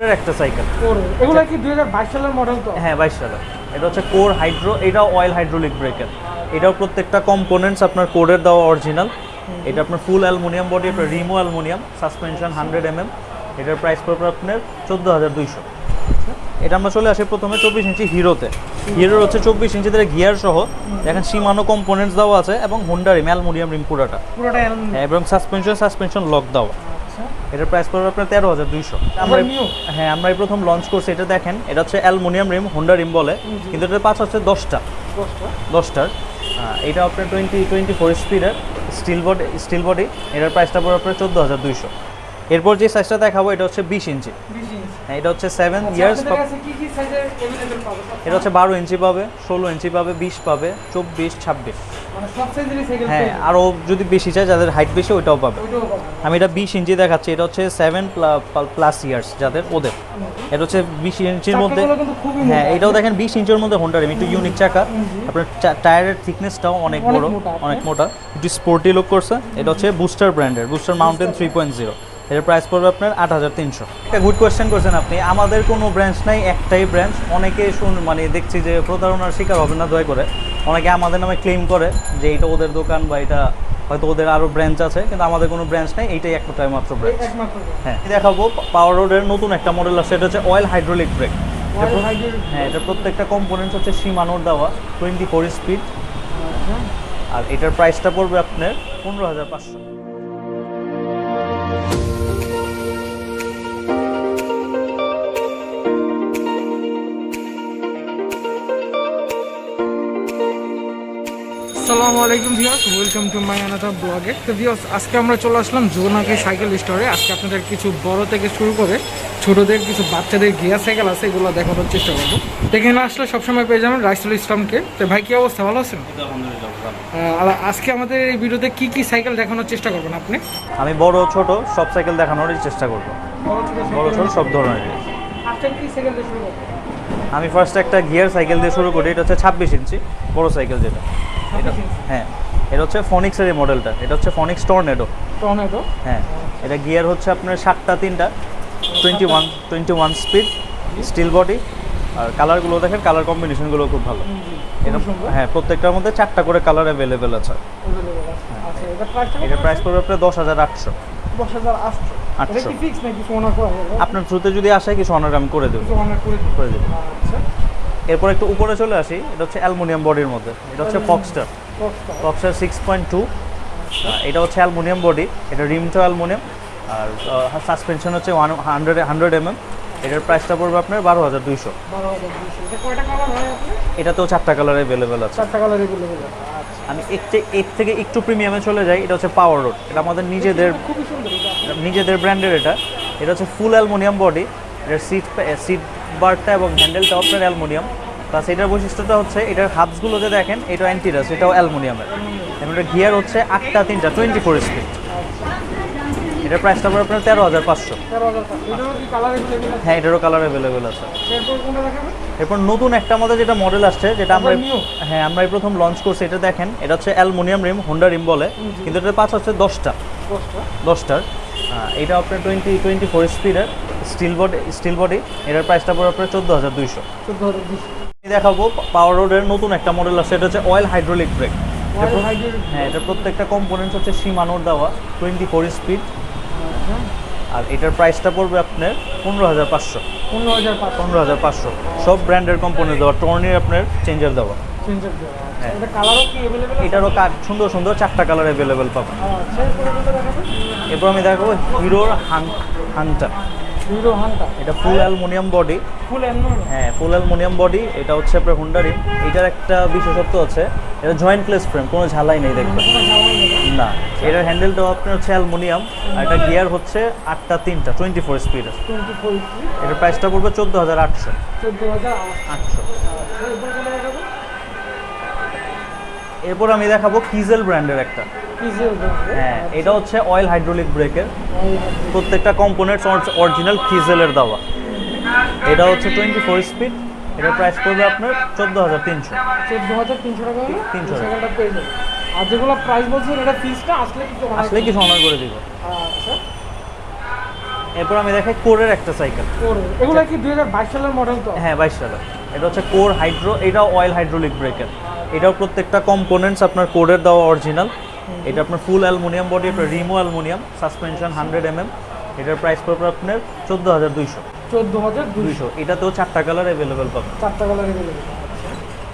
একটা সাইকেল এগুলো কি দুই হাজার বাইশ সালের মডেল তো? হ্যাঁ বাইশ সালে এটা হচ্ছে কোর হাইড্রো এটাও অয়েল হাইড্রোলিক ব্রেকার এটাও প্রত্যেকটা কম্পোনেন্টস আপনার কোরের দেওয়া অরিজিনাল এটা আপনার ফুল অ্যালুমিনিয়াম বডি আপনার Rimo aluminium suspension hundred M M এটার প্রাইস পড়বে আপনার চোদ্দ হাজার দুইশো। এটা আমরা চলে আসি প্রথমে চব্বিশ ইঞ্চি হিরোতে। হিরোর হচ্ছে চব্বিশ ইঞ্চিতে গিয়ার সহ। দেখেন সীমানো কম্পোনেন্টস দেওয়া আছে এবং হোন্ডা রিম অ্যালুমিনিয়াম রিম পুরাটা। হ্যাঁ, এবং সাসপেনশন সাসপেনশন লক দেওয়া। এটার প্রাইস পড়বে আপনার তেরো হাজার দুইশো। আমরা হ্যাঁ আমরা এই প্রথম লঞ্চ করছি এটা দেখেন এটা হচ্ছে অ্যালুমিনিয়াম রিম হোন্ডা রিম বলে কিন্তু এটার পাঁচ হচ্ছে দশটা। দশটা? দশটার। এটা আপনার টোয়েন্টি টোয়েন্টি ফোর স্পিডের স্টিল বডি স্টিল বডি এটার প্রাইসটা পড়বে আপনার চোদ্দ হাজার দুইশো। এরপর যে সাইজটা দেখাবো এটা হচ্ছে বিশ ইঞ্চি। হ্যাঁ, এটা হচ্ছে সেভেন আচ্ছা, ইয়ার্স এটা হচ্ছে বারো ইঞ্চি পাবে ষোলো ইঞ্চি পাবে বিশ পাবে চব্বিশ ছাব্বিশ। মানে হ্যাঁ আরও যদি বেশি চায় যাদের হাইট বেশি ওইটাও পাবে। আমি এটা বিশ ইঞ্চি দেখাচ্ছি এটা হচ্ছে সেভেন প্লাস ইয়ার্স যাদের ওদের। এটা হচ্ছে বিশ ইঞ্চির মধ্যে হ্যাঁ এটাও দেখেন বিশ ইঞ্চের মধ্যে হোন্ডা রিম একটু ইউনিক চাকা। আপনার টায়ারের থিকনেসটাও অনেক অনেক বড় অনেক মোটা। একটু স্পোর্টি লুক করছে এটা হচ্ছে বুস্টার ব্র্যান্ডের booster mountain three point zero এটার প্রাইস পড়বে আপনার আট হাজার তিনশো। একটা গুড কোয়েশ্চেন করছেন আপনি। আমাদের কোনো ব্রাঞ্চ নাই একটাই ব্রাঞ্চ অনেকে শুন মানে দেখছি যে প্রতারণার শিকার হবে না দয়া করে। অনেকে আমাদের নামে ক্লেম করে যে এটা ওদের দোকান বা এটা হয়তো ওদের আরও ব্রাঞ্চ আছে কিন্তু আমাদের কোনো ব্রাঞ্চ নেই এইটাই একটাই মাত্র ব্রাঞ্চ হ্যাঁ দেখাবো পাওয়ার রোডের নতুন একটা মডেল আছে এটা হচ্ছে অয়েল হাইড্রোলিক ব্রেক হ্যাঁ এটা প্রত্যেকটা কম্পোনেন্টস হচ্ছে সীমানোর দেওয়া টোয়েন্টি ফোর স্পিড আর এটার প্রাইসটা পড়বে আপনার পনেরো হাজার পাঁচশো। আসসালামু আলাইকুম viewers welcome to my another ব্লগে তো ভিউয়ার্স আজকে আমরা চলে আসলাম জোনাকি সাইকেল স্টোরে আজকে আপনাদের কিছু বড় থেকে শুরু করে ছোটদের কিছু বাচ্চাদের গিয়ার সাইকেল আছে এগুলো দেখানোর চেষ্টা করব। এখানে আসলে সবসময় পেয়ে যাবেন রাইসুল ইসলামকে তো ভাই কি অবস্থা? ভালো আছেন? আজকে আমাদের এই ভিডিওতে কি কি সাইকেল দেখানোর চেষ্টা করবেন আপনি? আমি বড় ছোট সব সাইকেল দেখানোরই চেষ্টা করব। বড় ছোট সব ধরনের সাইকেল করব আমি ফার্স্ট একটা গিয়ার সাইকেল দিয়ে শুরু করি এটা হচ্ছে ছাব্বিশ ইঞ্চি বড় সাইকেল যেটা। এটা হ্যাঁ এটা হচ্ছে ফনিক্সের এই মডেলটা এটা হচ্ছে ফনিক্স টর্নেডো টর্নেডো হ্যাঁ এটা গিয়ার হচ্ছে আপনার সাতটা তিনটা twenty one twenty one speed steel body আর কালারগুলো দেখেন কালার কম্বিনেশনগুলো খুব ভালো। হ্যাঁ প্রত্যেকটার মধ্যে চারটা করে কালার অ্যাভেলেবেল আছে। আচ্ছা এটা প্রাইস পড়বে আপনার দশ হাজার আটশো। দশ হাজার আটশো। এটা কি ফিক্স নাকি সোনা করা আপনার থ্রুতে যদি আসে কিছু অনার আমি করে দেবো। অনার করে দেবো। আচ্ছা। এরপর একটু উপরে চলে আসি এটা হচ্ছে অ্যালুমিনিয়াম বডির মধ্যে এটা হচ্ছে Foxter Foxter six point two এটা হচ্ছে অ্যালুমিনিয়াম বডি এটা রিমটা অ্যালুমিনিয়াম আর সাসপেনশন হচ্ছে one hundred hundred M M এটার প্রাইসটা পড়বে আপনার বারো হাজার দুইশো। এটা তো চারটা কালার অ্যাভেলেবেল আছে। চারটা কালার এগুলো আচ্ছা আমি এর থেকে এর থেকে একটু প্রিমিয়ামে চলে যাই এটা হচ্ছে পাওয়ার রোড এটা আমাদের নিজেদের নিজেদের ব্র্যান্ডের এটা। এটা হচ্ছে ফুল অ্যালমোনিয়াম বডি এটার সিট সিট বারটা এবং হ্যান্ডেলটা আপনার অ্যালমোনিয়াম প্লাস এটার বৈশিষ্ট্যটা হচ্ছে এটার হাবসগুলো যে দেখেন এটা অ্যান্টিরাস এটাও অ্যালমোনিয়ামের এবং এটা গিয়ার হচ্ছে আটটা তিনটা টোয়েন্টি ফোর স্পিড এটার প্রাইসটা পড়ে আপনার তেরো হাজার পাঁচশো। হ্যাঁ এটারও কালার অ্যাভেলেবেল আছে। এরপর নতুন একটা আমাদের যেটা মডেল আসছে যেটা আমরা হ্যাঁ আমরা এই প্রথম লঞ্চ করছি এটা দেখেন এটা হচ্ছে অ্যালুমিনিয়াম রিম হোন্ডা রিম বলে কিন্তু এটার পাঁচ হচ্ছে দশটা। দশটা? দশটার। এটা আপনার টোয়েন্টি টোয়েন্টি ফোর স্পিডের স্টিল বডি স্টিল বডি এটার প্রাইসটা পড়ে আপনার চোদ্দ হাজার দুইশো। দেখাবো পাওয়ার রোডের নতুন একটা মডেল আছে এটা হচ্ছে অয়েল হাইড্রোলিক ব্রেক হ্যাঁ এটা প্রত্যেকটা কম্পোনেন্টস হচ্ছে সীমানোর দেওয়া টোয়েন্টি ফোর স্পিড আর এটার প্রাইসটা পড়বে আপনার পনেরো হাজার পাঁচশো। পনেরো হাজার পাঁচশো। পনেরো হাজার পাঁচশো। সব ব্র্যান্ডের কোম্পানির দেওয়া টর্নির আপনার চেঞ্জার দেওয়া। আচ্ছা। হ্যাঁ। এটারও কাজ সুন্দর সুন্দর চারটা কালার অ্যাভেলেবেল পাবেন। আচ্ছা এরপরে আমি দেখাবো হিরোর হান হান্টার। হিরো এটা ফুল অ্যালুমিনিয়াম বডি ফুল হ্যাঁ ফুল অ্যালুমিনিয়াম বডি এটা হচ্ছে আপনার হুন্ডা রিম এটার একটা বিশেষত্ব আছে এটা জয়েন্ট প্লেস ফ্রেম কোনো ঝালাই নেই দেখবেন না এটার হ্যান্ডেলটাও আপনার হচ্ছে অ্যালুমিনিয়াম আর এটা গিয়ার হচ্ছে আটটা তিনটা টোয়েন্টি ফোর স্পিডের টোয়েন্টি ফোর এটার প্রাইসটা পড়বে চোদ্দ হাজার আটশো। চোদ্দ হাজার আটশো। এরপর আমি দেখাবো কিজেল ব্র্যান্ডের একটা। হ্যাঁ এটা হচ্ছে অয়েল হাইড্রোলিক ব্রেকের প্রত্যেকটা কম্পোনেন্টস অরিজিনাল কিজেলের দেওয়া। এটা হচ্ছে টোয়েন্টি ফোর স্পিড এটার প্রাইস পড়বে আপনার চোদ্দ হাজার তিনশো। চোদ্দ হাজার তিনশো টাকা 300 টাকা। পেয়ে যাবেন। আর যেগুলো প্রাইস বলছেন এটা ফিক্সটা আসলে আসলে অনার করে দিব। আচ্ছা। এরপর আমি দেখাই কোরের একটা সাইকেল এগুলো কি দুই হাজার বাইশ সালের মডেল তো? হ্যাঁ বাইশ সালের। এটা হচ্ছে কোর হাইড্রো এটাও অয়েল হাইড্রোলিক ব্রেকার এটাও প্রত্যেকটা কম্পোনেন্টস আপনার কোরের দেওয়া অরিজিনাল এটা আপনার ফুল অ্যালুমিনিয়াম বডি আপনার Rimo aluminium suspension hundred M M এটার প্রাইস পড়বে আপনার চোদ্দ হাজার দুইশো। চোদ্দ হাজার দুইশো। এটাতেও চারটা কালার অ্যাভেলেবেল পাবেন। চারটা কালার এগুলো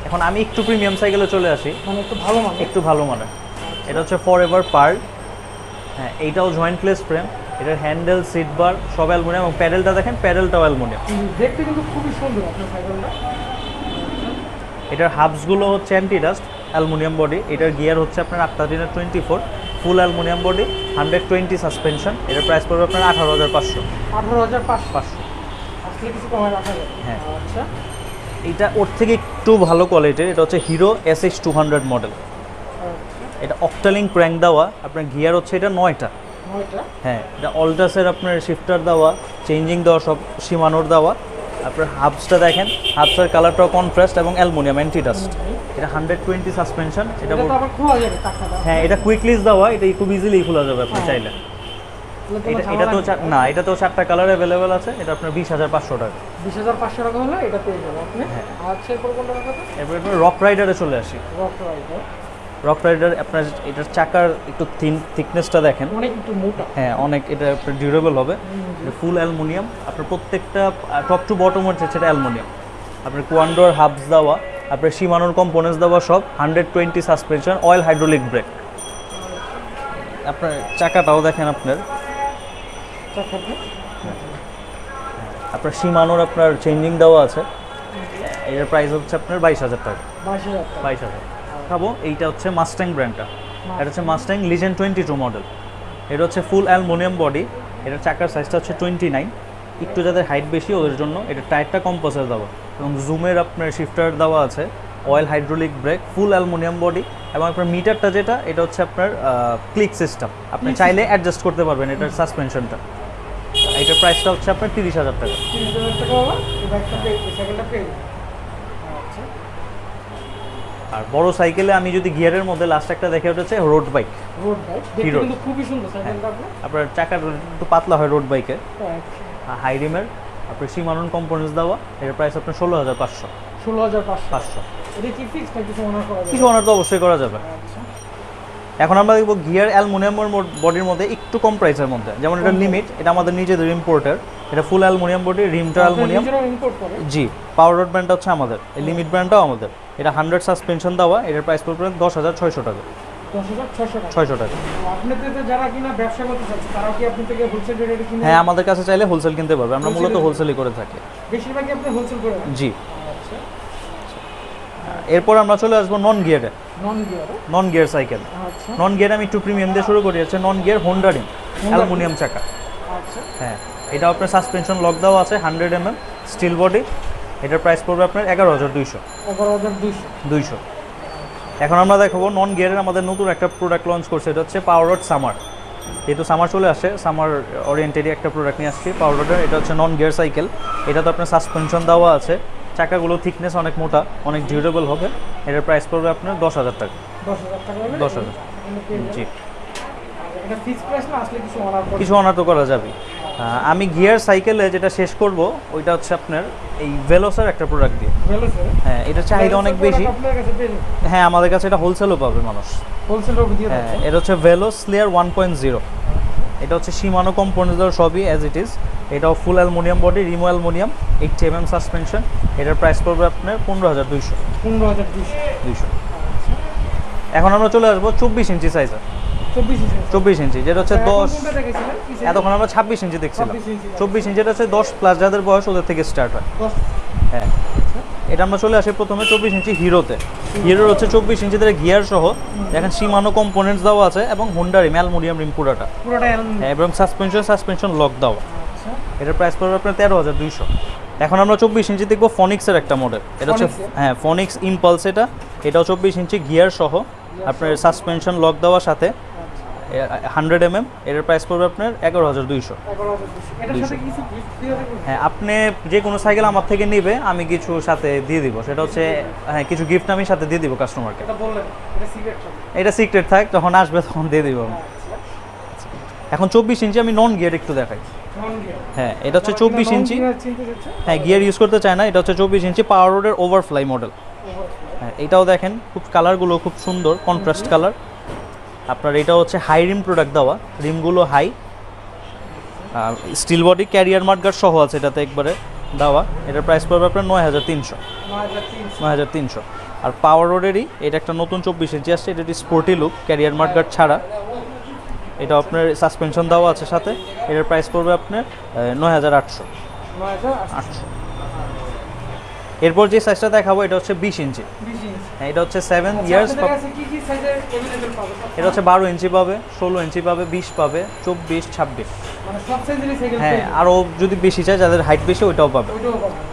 এখন আমি একটু প্রিমিয়াম সাইকেলে চলে আসি। মানে একটু ভালো মানে একটু ভালো মানে এটা হচ্ছে ফর এভার পার্ল হ্যাঁ এইটাও জয়েন্ট প্লেস ফ্রেম এটার হ্যান্ডেল সিট বার সব অ্যালুমিনিয়াম এবং প্যাডেলটা দেখেন প্যাডেলটাও অ্যালুমিনিয়াম দেখতে কিন্তু খুবই সুন্দর আপনার সাইকেলটা। এটার হাবসগুলো হচ্ছে অ্যান্টি ডাস্ট অ্যালুমিনিয়াম বডি। এটার গিয়ার হচ্ছে আপনার আটটা twenty four full aluminium body hundred twenty suspension এটার প্রাইস পড়বে আপনার আঠারো হাজার পাঁচশো। আঠারো হাজার পাঁচশো? যাবে? হ্যাঁ। আচ্ছা। এটা ওর থেকে একটু ভালো কোয়ালিটির এটা হচ্ছে Hero S H two hundred model আচ্ছা। এটা অকটালিং ক্র্যাঙ্ক দেওয়া। আপনার গিয়ার হচ্ছে এটা নয়টা। নয়টা? হ্যাঁ এটা অল্টাসের আপনার শিফটার দেওয়া চেঞ্জিং দেওয়া সব সীমানোর দেওয়া। আপনার হাবসটা দেখেন। হাবসের কালারটাও কনট্রাস্ট এবং অ্যালুমিনিয়াম অ্যান্টি ডাস্ট এটা হান্ড্রেড টোয়েন্টি সাসপেনশন এটা হ্যাঁ এটা কুইকলিস দেওয়া এটা খুব ইজিলি খোলা যাবে আপনি চাইলে। এটা এটা তো না এটা তো চারটা কালার অ্যাভেলেবেল আছে এটা আপনার বিশ হাজার পাঁচশো টাকা। বিশ হাজার পাঁচশো টাকা হলে এটা পেয়ে যাব আপনি। হ্যাঁ। আচ্ছা এরপর কোনটা এরপর রক রাইডারে চলে আসি। রক রাইডার রক রাইডার আপনার এটার চাকার একটু থিন থিকনেসটা দেখেন। অনেক একটু মোটা। হ্যাঁ অনেক এটা আপনার ডিউরেবল হবে ফুল অ্যালুমিনিয়াম আপনার প্রত্যেকটা টপ টু বটম হচ্ছে সেটা অ্যালুমিনিয়াম আপনার কোয়ান্ডোর হাবস দেওয়া আপনার সীমানোর কম্পোনেন্টস দেওয়া সব hundred twenty suspension oil hydraulic brake আপনার চাকাটাও দেখেন আপনার। আপনার সীমানোর আপনার চেঞ্জিং দেওয়া আছে। এটার প্রাইস হচ্ছে আপনার বাইশ হাজার টাকা। বাইশ হাজার টাকা। বাইশ হাজার। খাব এইটা হচ্ছে মাস্ট্যাং ব্র্যান্ডটা এটা হচ্ছে Mustang legend twenty two model এটা হচ্ছে ফুল অ্যালুমিনিয়াম বডি এটার চাকার সাইজটা হচ্ছে টোয়েন্টি নাইন একটু যাদের হাইট বেশি ওদের জন্য এটা টায়ারটা কম্পাসের দেওয়া। এবং জুমের আপনার শিফটার দেওয়া আছে oil hydraulic brake full aluminium body এবং আপনার মিটারটা যেটা এটা হচ্ছে আপনার ক্লিক সিস্টেম আপনি চাইলে অ্যাডজাস্ট করতে পারবেন এটার সাসপেনশনটা এটার প্রাইসটা হচ্ছে আপনার তিরিশ হাজার টাকা তিরিশ হাজার টাকা হলো এই বাইকটা পেয়ে এই সাইকেলটা পেয়ে যাবেন। আচ্ছা আর বড় সাইকেলে আমি যদি গিয়ারের মধ্যে লাস্ট একটা দেখে হচ্ছে রোড বাইক রোড বাইক কিন্তু খুবই সুন্দর সাইকেলটা আপনার চাকার একটু পাতলা হয় রোড বাইকে হাই রিমের আপনার সীমানন কম্পোনেন্টস দেওয়া। এটার প্রাইস আপনার ষোলো হাজার পাঁচশো। ষোলো হাজার পাঁচশো। কিছু অনার করা কিছু অনার তো অবশ্যই করা যাবে। আচ্ছা। এখন আমরা দেখব গিয়ার অ্যালুমিনিয়ামের বডির মধ্যে একটু কম প্রাইসের মধ্যে। যেমন এটা লিমিট এটা আমাদের নিজেদের ইম্পোর্টার এটা ফুল অ্যালুমিনিয়াম বডি রিমটা অ্যালুমিনিয়াম জি পাওয়ার রোড ব্র্যান্ডটা হচ্ছে আমাদের। এই লিমিট ব্র্যান্ডটাও আমাদের। এটা হান্ড্রেড সাসপেনশন দেওয়া এটার প্রাইস পড়বে দশ হাজার ছয়শো টাকা। ছয়শো টাকা? হ্যাঁ আমাদের কাছে চাইলে হোলসেল কিনতে পারবে। আমরা মূলত হোলসেলই করে থাকি। জি। আচ্ছা। এরপর আমরা চলে আসব নন গিয়ারে non gear cycle non gear আমি একটু প্রিমিয়াম দিয়ে শুরু করি হচ্ছে non gear Honda ring aluminium চাকা। আচ্ছা। হ্যাঁ এটা আপনার সাসপেনশন লক দেওয়া আছে hundred M M steel body এটার প্রাইস পড়বে আপনার এগারো হাজার দুইশো। এগারো হাজার দুইশো। দুইশো। এখন আমরা দেখাবো নন গিয়ারের আমাদের নতুন একটা প্রোডাক্ট লঞ্চ করছে এটা হচ্ছে পাওয়ার রোড সামার যেহেতু সামার চলে আসে সামার ওরিয়েন্টেডই একটা প্রোডাক্ট নিয়ে আসছি পাওয়ার রোডের এটা হচ্ছে নন গিয়ার সাইকেল এটা তো আপনার সাসপেনশন দেওয়া আছে চাকাগুলো থিকনেস অনেক মোটা অনেক ডিউরেবল হবে। এটার প্রাইস পড়বে আপনার দশ হাজার টাকা। দশ হাজার। জি। কিছু অনার তো করা যাবে আমি গিয়ার সাইকেলে যেটা শেষ করব ওইটা হচ্ছে আপনার এই ভেলোসের একটা প্রোডাক্ট দিয়ে। হ্যাঁ এটা চাহিদা অনেক বেশি। আপনার কাছে পেয়ে হ্যাঁ আমাদের কাছে এটা হোলসেলও পাবে মানুষ। হ্যাঁ এটা হচ্ছে Veloce slayer one point zero এটা হচ্ছে সীমানো কম্পোনেন্ট সবই অ্যাজ ইট ইজ এটাও full aluminium body Rimo aluminium eighty M M suspension এটার প্রাইস পড়বে আপনার পনেরো হাজার দুইশো। পনেরো হাজার দুইশো। দুইশো। এখন আমরা চলে আসব চব্বিশ ইঞ্চি সাইজের চব্বিশ ইঞ্চি। যেটা হচ্ছে দশ? এতক্ষণ আমরা ছাব্বিশ ইঞ্চি দেখছিলাম। 26 ইঞ্চি। চব্বিশ ইঞ্চিটা হচ্ছে দশ প্লাস যাদের বয়স ওদের থেকে স্টার্ট হয়। হ্যাঁ। এটা আমরা চলে আসি প্রথমে চব্বিশ ইঞ্চি হিরোতে। হিরোর হচ্ছে চব্বিশ ইঞ্চিতে গিয়ার সহ। দেখেন সীমানো কম্পোনেন্টস দেওয়া আছে এবং হোন্ডা রিম অ্যালমোনিয়াম রিম পুরাটা। পুরোটা হ্যাঁ, এবং সাসপেনশন সাসপেনশন লক দেওয়া। আচ্ছা। এটার প্রাইস পড়বে আপনার তেরো হাজার দুইশো। এখন আমরা চব্বিশ ইঞ্চি দেখব ফনিক্সের একটা মডেল এটা হচ্ছে হ্যাঁ ফনিক্স ইম্পালস এটা। এটাও চব্বিশ ইঞ্চি গিয়ার সহ। আপনার সাসপেনশন লক দেওয়ার সাথে। হান্ড্রেড এম এম এটার প্রাইস পড়বে আপনার এগারো হাজার দুইশো? হ্যাঁ আপনি যে কোনো সাইকেল আমার থেকে নিবে আমি কিছু সাথে দিয়ে দিব। সেটা হচ্ছে হ্যাঁ কিছু গিফট আমি সাথে দিয়ে দিব কাস্টমারকে এটা সিক্রেট থাক। যখন আসবে তখন দিয়ে দিব। আমি আচ্ছা। এখন চব্বিশ ইঞ্চি আমি নন গিয়ার একটু দেখাই। হ্যাঁ এটা হচ্ছে চব্বিশ ইঞ্চি। হ্যাঁ গিয়ার ইউজ করতে চায় না এটা হচ্ছে চব্বিশ ইঞ্চি পাওয়ার রোডের ওভারফ্লাই মডেল হ্যাঁ এটাও দেখেন খুব কালারগুলো খুব সুন্দর কন্ট্রাস্ট কালার আপনার এটা হচ্ছে হাই রিম প্রোডাক্ট দেওয়া। রিমগুলো হাই আর স্টিল বডি ক্যারিয়ার মার্কার সহ আছে এটাতে একবারে দেওয়া। এটার প্রাইস পড়বে আপনার নয় হাজার তিনশো। নয় হাজার তিনশো। আর পাওয়ার রোডেরই এটা একটা নতুন চব্বিশ ইঞ্চি আসছে এটা একটি স্পোর্টি লুক ক্যারিয়ার মার্কার ছাড়া। এটা আপনার সাসপেনশন দেওয়া আছে সাথে। এটার প্রাইস পড়বে আপনার নয় হাজার আটশো। আটশো। এরপর যে সাইজটা দেখাবো এটা হচ্ছে বিশ ইঞ্চি এটা হচ্ছে সেভেন ইয়ার্স এটা হচ্ছে বারো ইঞ্চি পাবে ষোলো ইঞ্চি পাবে বিশ পাবে চব্বিশ ছাব্বিশ। হ্যাঁ আরও যদি বেশি চায় যাদের হাইট বেশি ওইটাও পাবে।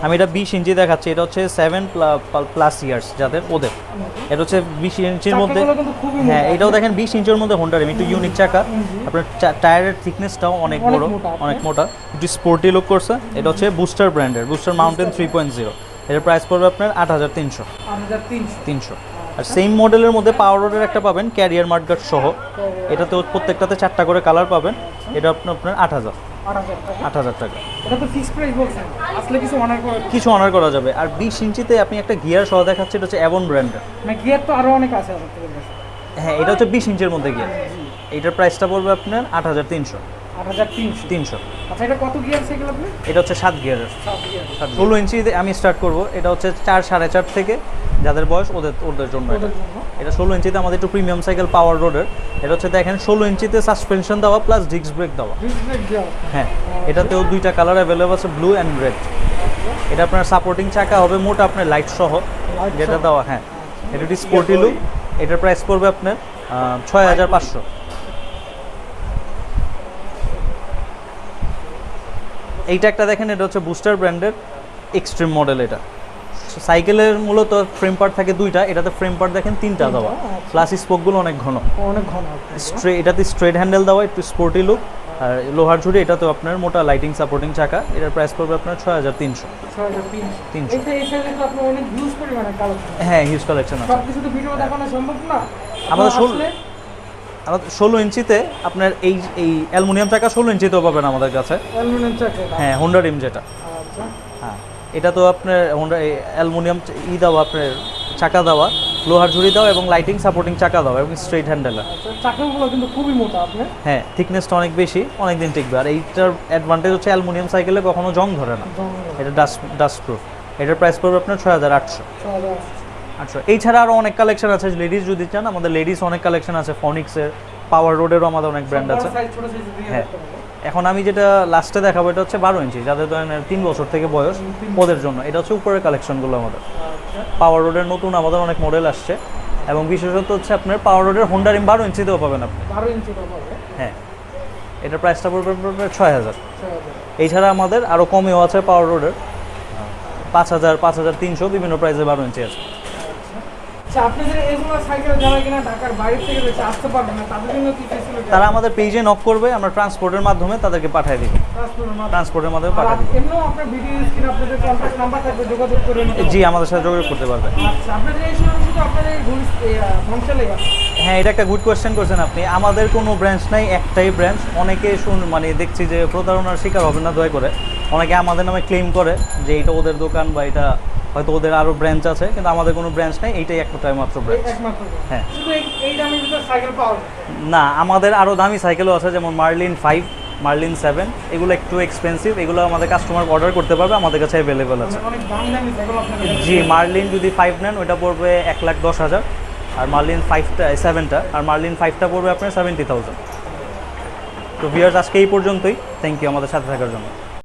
আমি এটা বিশ ইঞ্চি দেখাচ্ছি এটা হচ্ছে সেভেন প্লাস ইয়ার্স যাদের ওদের। এটা হচ্ছে বিশ ইঞ্চির মধ্যে হ্যাঁ এটাও দেখেন বিশ ইঞ্চির মধ্যে হোন্ডা রিম একটু ইউনিক চাকা। আপনার টায়ারের থিকনেসটাও অনেক অনেক বড় অনেক মোটা। একটু স্পোর্টি লুক করছে এটা হচ্ছে বুস্টার ব্র্যান্ডের booster mountain three point zero এটার প্রাইস পড়বে আপনার আট হাজার তিনশো। তিনশো। আর সেম মডেলের মধ্যে পাওয়ার রোডের একটা পাবেন ক্যারিয়ার মার্টগার্ড সহ। এটাতে প্রত্যেকটাতে চারটা করে কালার পাবেন। এটা আপনার আপনার আট হাজার। আট হাজার টাকা? এটা তো ফিক্স প্রাইস বলছেন। আসলে কিছু অনার করে কিছু অনার করা যাবে। আর বিশ ইঞ্চিতে আপনি একটা গিয়ার সহ দেখাচ্ছে এটা হচ্ছে অ্যাভন ব্র্যান্ডের গিয়ার তো আরও অনেক আছে হ্যাঁ এটা হচ্ছে বিশ ইঞ্চের মধ্যে গিয়ার এটার প্রাইসটা পড়বে আপনার আট হাজার তিনশো। আচ্ছা এটা কত গিয়ার সাইকেল আপনি? এটা হচ্ছে সাত গিয়ারের ষোলো ইঞ্চি আমি স্টার্ট করব। এটা হচ্ছে চার সাড়ে চার থেকে যাদের বয়স ওদের ওদের জন্য এটা। এটা ষোলো ইঞ্চিতে আমাদের একটু প্রিমিয়াম সাইকেল পাওয়ার রোডের এটা হচ্ছে দেখেন ষোলো ইঞ্চিতে সাসপেনশন দেওয়া প্লাস ডিস্ক ব্রেক দেওয়া। হ্যাঁ এটাতেও দুইটা কালার অ্যাভেলেবল আছে ব্লু অ্যান্ড রেড এটা আপনার সাপোর্টিং চাকা হবে মোটা আপনার লাইট সহ। যেটা দেওয়া হ্যাঁ। এটা একটি স্পোর্টি লুক এটার প্রাইস পড়বে আপনার ছয় হাজার পাঁচশো। এইটা একটা দেখেন এটা হচ্ছে বুস্টার ব্র্যান্ডের এক্সট্রিম মডেল এটা। সাইকেলের মূলত ফ্রেম পার্ট থাকে দুইটা এটাতে ফ্রেম পার্ট দেখেন তিনটা দেওয়া। আচ্ছা। প্লাস স্পোকগুলো অনেক ঘন। অনেক ঘন স্ট্রে এটাতে স্ট্রেট হ্যান্ডেল দেওয়া একটু স্পোর্টি লুক আর লোহার ঝুড়ি এটা তো আপনার মোটা লাইটিং সাপোর্টিং চাকা। এটার প্রাইস পড়বে আপনার ছয় হাজার তিনশো। তিনশো। হ্যাঁ হিউজ কালেকশন আছে। না। আমাদের ষোল- ইঞ্চিতে আপনার এই এই অ্যালুমিনিয়াম চাকা ষোলো ইঞ্চিতেও পাবেন আমাদের কাছে। অ্যালুমিনিয়াম চাকা? হ্যাঁ হোন্ডা রিম যেটা। আচ্ছা। হ্যাঁ এটা তো আপনার হোন্ডা অ্যালুমিনিয়াম ই দেওয়া আপনার চাকা দেওয়া লোহার ঝুড়ি দেওয়া এবং লাইটিং সাপোর্টিং চাকা দেওয়া এবং স্ট্রেট হ্যান্ডেল আচ্ছা চাকাগুলো কিন্তু খুবই মোটা আপনি হ্যাঁ থিকনেসটা অনেক বেশি অনেক দিন টিকবে। আর এইটার অ্যাডভান্টেজ হচ্ছে অ্যালুমিনিয়াম সাইকেলে কখনো জং ধরে না। এটা ডাস্ট ডাস্ট প্রুফ এটার প্রাইস পড়বে আপনার ছয় হাজার আটশো। আচ্ছা এছাড়া আরও অনেক কালেকশন আছে লেডিস যদি চান আমাদের লেডিস অনেক কালেকশন আছে ফনিক্সের পাওয়ার রোডেরও আমাদের অনেক ব্র্যান্ড আছে। হ্যাঁ। এখন আমি যেটা লাস্টে দেখাবো এটা হচ্ছে বারো ইঞ্চি যাদের ধরেন তিন বছর থেকে বয়স ওদের জন্য। এটা হচ্ছে উপরের কালেকশনগুলো আমাদের। পাওয়ার রোডের নতুন আমাদের অনেক মডেল আসছে এবং বিশেষত হচ্ছে আপনার পাওয়ার রোডের হোন্ডা রিম বারো ইঞ্চিতেও পাবেন আপনি। বারো ইঞ্চি হ্যাঁ। এটার প্রাইসটা পড়বে আপনার ছয় হাজার। ছয় হাজার। এছাড়া আমাদের আরও কমেও আছে পাওয়ার রোডের পাঁচ হাজার পাঁচ হাজার তিনশো বিভিন্ন প্রাইসে বারো ইঞ্চি আছে। তারা আমাদের পেজে নক করবে আমরা ট্রান্সপোর্টের মাধ্যমে তাদেরকে পাঠিয়ে দিব। ট্রান্সপোর্টের মাধ্যমে? পাঠিয়ে দিব। জি আমাদের সাথে যোগাযোগ করতে পারবে আচ্ছা হ্যাঁ এটা একটা গুড কোয়েশ্চেন করছেন আপনি। আমাদের কোনো ব্রাঞ্চ নাই একটাই ব্রাঞ্চ অনেকে শুন মানে দেখছি যে প্রতারণার শিকার হবে না দয়া করে। অনেকে আমাদের নামে ক্লেম করে যে এটা ওদের দোকান বা এটা হয়তো ওদের আরও ব্রাঞ্চ আছে কিন্তু আমাদের কোনো ব্রাঞ্চ নেই এইটাই একটাই মাত্র ব্রাঞ্চ হ্যাঁ। না আমাদের আরও দামি সাইকেলও আছে যেমন মার্লিন ফাইভ মার্লিন সেভেন এগুলো একটু এক্সপেন্সিভ এগুলো আমাদের কাস্টমার অর্ডার করতে পারবে আমাদের কাছে অ্যাভেলেবেল আছে। জি মার্লিন যদি ফাইভ নেন ওইটা পড়বে এক লাখ দশ হাজার আর মার্লিন ফাইভটা সেভেনটা আর মার্লিন ফাইভটা পড়বে আপনার সেভেন্টি থাউজেন্ড তো ভিয়ার্স আজকে এই পর্যন্তই। থ্যাংক ইউ আমাদের সাথে থাকার জন্য।